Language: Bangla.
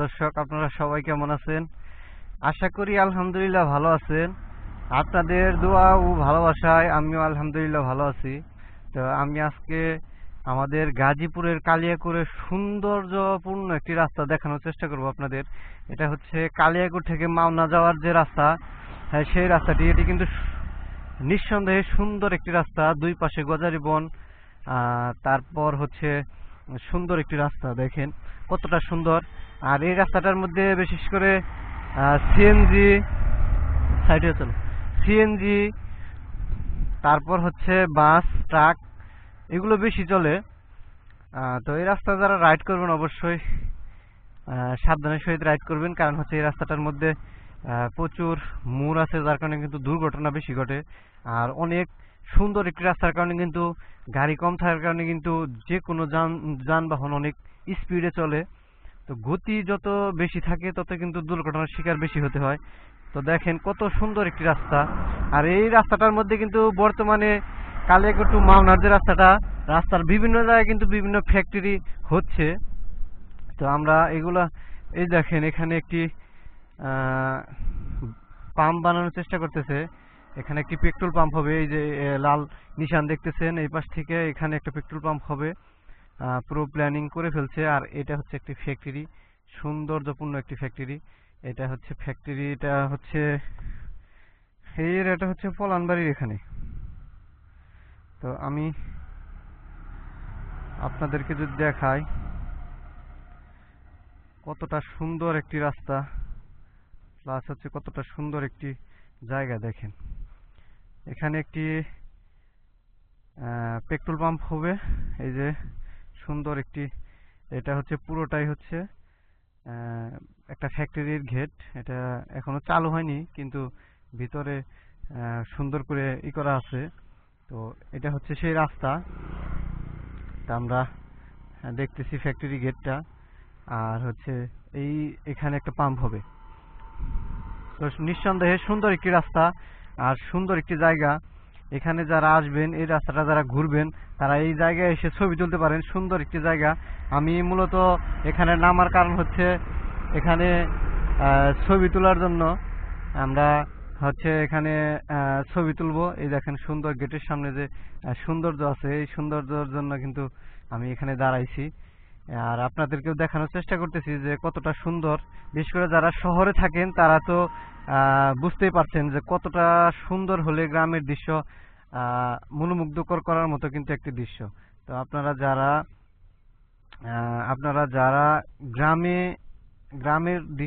দর্শক, আপনারা সবাই কেমন আছেন? আশা করি আলহামদুলিল্লাহ ভালো আছেন। আপনাদের দোয়া ও ভালোবাসায় আমিও আলহামদুলিল্লাহ ভালো আছি। তো আমি আজকে আমাদের গাজীপুরের কালিয়াকুরের সৌন্দর্যপূর্ণ একটি রাস্তা দেখানোর চেষ্টা করব আপনাদের। এটা হচ্ছে কালিয়াকুর থেকে মাওনা যাওয়ার যে রাস্তা হ্যাঁ সেই রাস্তাটি। এটি কিন্তু নিঃসন্দেহে সুন্দর একটি রাস্তা, দুই পাশে গজারি বন তারপর হচ্ছে সুন্দর একটি রাস্তা, দেখেন কতটা সুন্দর। আর এই রাস্তাটার মধ্যে বিশেষ করে সিএনজি সাইডে চলো। সিএনজি তারপর হচ্ছে বাস, ট্রাক, এগুলো বেশি চলে। তো এই রাস্তা যারা রাইড করবেন অবশ্যই সাবধানের সহিত রাইড করবেন। কারণ হচ্ছে এই রাস্তাটার মধ্যে প্রচুর মোড় আছে, যার কারণে কিন্তু দুর্ঘটনা বেশি ঘটে। আর অনেক সুন্দর একটি রাস্তার কারণে কিন্তু গাড়ি কম থাকার কারণে কিন্তু যে কোনো যান, যানবাহন অনেক স্পিডে চলে। তো গতি যত বেশি থাকে, তত কিন্তু দুর্ঘটনার শিকার বেশি হতে হয়। তো দেখেন কত সুন্দর একটি রাস্তা। আর এই রাস্তাটার মধ্যে কিন্তু বর্তমানে কালিয়াকোট মাওনার যে রাস্তাটা, রাস্তার বিভিন্ন জায়গায় কিন্তু বিভিন্ন ফ্যাক্টরি হচ্ছে। তো আমরা এগুলা, এই দেখেন এখানে একটি পাম্প বানানোর চেষ্টা করতেছে। এখানে একটি পেট্রোল পাম্প হবে, এই যে লাল নিশান দেখতেছেন। এই পাশ থেকে এখানে একটা পেট্রোল পাম্প হবে। পুরো প্ল্যানিং করে ফেলছে। আর এটা হচ্ছে একটি ফ্যাক্টরি সৌন্দর্যপূর্ণ একটি ফ্যাক্টরি এটা হচ্ছে ফ্যাক্টরি এটা হচ্ছে, এর এটা হচ্ছে পলানবাড়ির এখানে। তো আমি আপনাদেরকে যদি দেখাই কতটা সুন্দর একটি রাস্তা প্লাস হচ্ছে কতটা সুন্দর একটি জায়গা, দেখেন। এখানে একটি পেট্রোল পাম্প হবে। এই যে সুন্দর একটি, এটা হচ্ছে পুরোটাই হচ্ছে একটা ফ্যাক্টরির গেট এটা এখনও চালু হয়নি, কিন্তু ভিতরে সুন্দর করে ই করা আছে। তো এটা হচ্ছে সেই রাস্তা। আমরা দেখতেছি ফ্যাক্টরি গেটটা আর হচ্ছে এই এখানে একটা পাম্প হবে। তো নিঃসন্দেহে সুন্দর একটি রাস্তা, আর সুন্দর একটি জায়গা। এখানে যারা আসবেন, এই রাস্তাটা যারা ঘুরবেন, তারা এই জায়গায় এসে ছবি তুলতে পারেন, সুন্দর একটি জায়গা। আমি মূলত এখানে নামার কারণ হচ্ছে এখানে ছবি তোলার জন্য। আমরা হচ্ছে এখানে ছবি তুলবো। এই দেখেন সুন্দর গেটের সামনে যে সৌন্দর্য আছে, এই সৌন্দর্যের জন্য কিন্তু আমি এখানে দাঁড়াইছি। আর আপনাদেরকেও দেখানোর চেষ্টা করতেছি যে কতটা সুন্দর। বিশেষ করে যারা শহরে থাকেন, তারা তো বুঝতেই পারছেন যে কতটা সুন্দর হলে গ্রামের দৃশ্য মনোমুগ্ধকর করার মতো কিন্তু একটি দৃশ্য। তো আপনারা যারা আপনারা যারা গ্রামে, গ্রামের দৃশ্য